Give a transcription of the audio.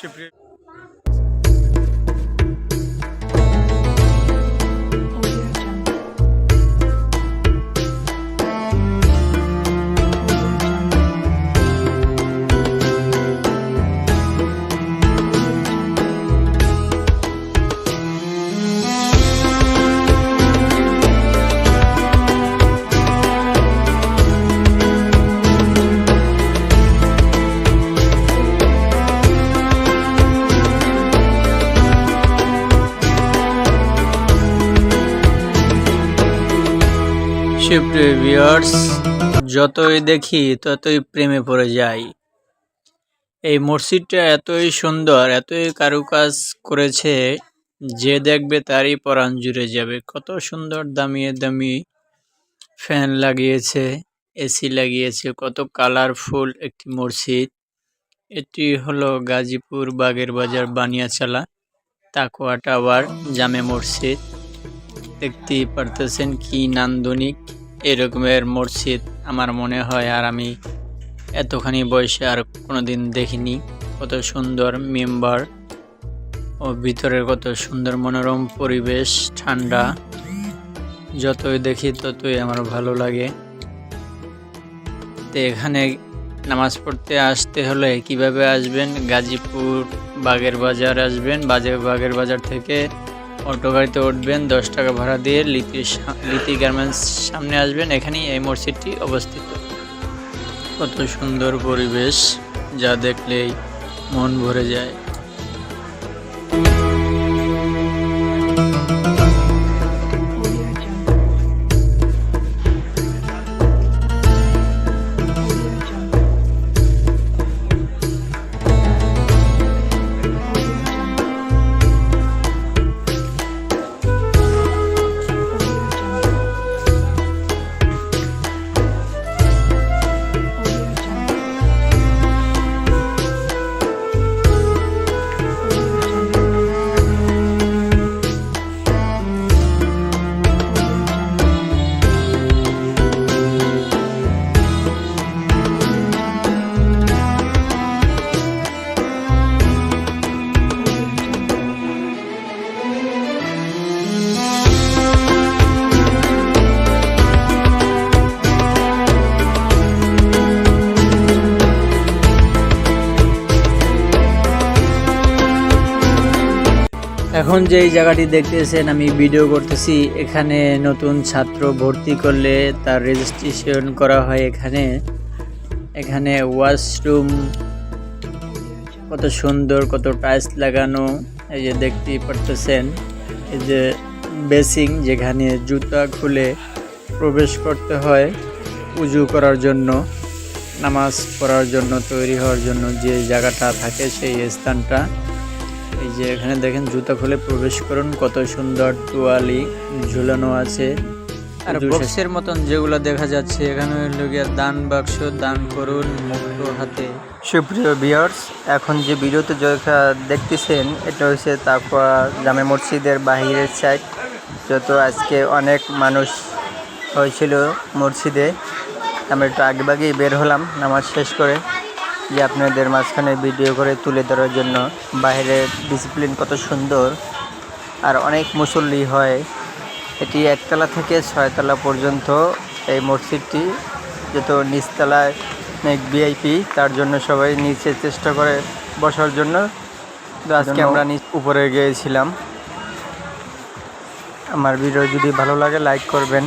সুপ্রিয় সুপ্রিয় ভিউয়ার্স যতই দেখি ততই প্রেমে পড়ে যাই। এই মসজিদটা এতই সুন্দর, এতই কারুকাজ করেছে যে দেখবে তারই পরাণ জুড়ে যাবে। কত সুন্দর দামিয়ে দামি ফ্যান লাগিয়েছে এসি লাগিয়েছে, কত কালারফুল একটি মসজিদ। এটি হলো গাজীপুর বাগের বাজার বানিয়াচালা, তাকুয়া টাওয়ার, জামে মসজিদ। দেখতেই পারতেছেন কি নান্দনিক এরকমের মসজিদ আমার মনে হয় আর আমি এতখানি বয়সে আর কোনোদিন দেখিনি। কত সুন্দর মেম্বার ও ভিতরের কত সুন্দর মনোরম পরিবেশ, ঠান্ডা। যতই দেখি ততই আমার ভালো লাগে। তো এখানে নামাজ পড়তে আসতে হলে কীভাবে আসবেন? গাজীপুর বাগের বাজার আসবেন, বাজে বাগের বাজার থেকে অটো গাড়িতে উঠবেন, দশ টাকা ভাড়া দিয়ে লিতি লিতি গার্মেন্টস সামনে আসবেন, এখানেই এই মসজিদটি অবস্থিত। কত সুন্দর পরিবেশ, যা দেখলেই মন ভরে যায়। এখন যেই জায়গাটি দেখতেছেন, আমি ভিডিও করতেছি, এখানে নতুন ছাত্র ভর্তি করলে তার রেজিস্ট্রেশন করা হয় এখানে। এখানে ওয়াশরুম কত সুন্দর, কত টাইলস লাগানো, এই যে দেখতেই পারতেছেন। এই যে বেসিং যেখানে জুতা খুলে প্রবেশ করতে হয় উজু করার জন্য, নামাজ পড়ার জন্য, তৈরি হওয়ার জন্য যে জায়গাটা থাকে সেই স্থানটা। এই যে এখানে দেখেন জুতা খুলে প্রবেশ করুন কত সুন্দর তোয়ালি ঝুলানো আছে। আর বক্সের মতন যেগুলো দেখা যাচ্ছে এখানে হলো গিয়া দান বাক্স দান করুন মুক্ত হাতে। সুপ্রিয় বিয়ার্স এখন যে ভিডিওতে যেটা দেখতেছেন এটা হচ্ছে তাকুয়া জামে মসজিদের বাহিরের সাইড যত আজকে অনেক মানুষ হয়েছিল মসজিদে। আমরা একটু আগেভাগেই বের হলাম নামাজ শেষ করে। যে আপনাদের মাঝখানে ভিডিও করে তুলে ধরার জন্য বাইরের ডিসিপ্লিন কত সুন্দর আর অনেক মুসল্লি হয়। এটি একতলা থেকে ছয়তলা পর্যন্ত এই মসজিদটি যত নিচতলায় অনেক ভিআইপি তার জন্য সবাই নিচে চেষ্টা করে বসার জন্য। তো আজকে আমরা নিচ উপরে গিয়েছিলাম। আমার ভিডিও যদি ভালো লাগে লাইক করবেন।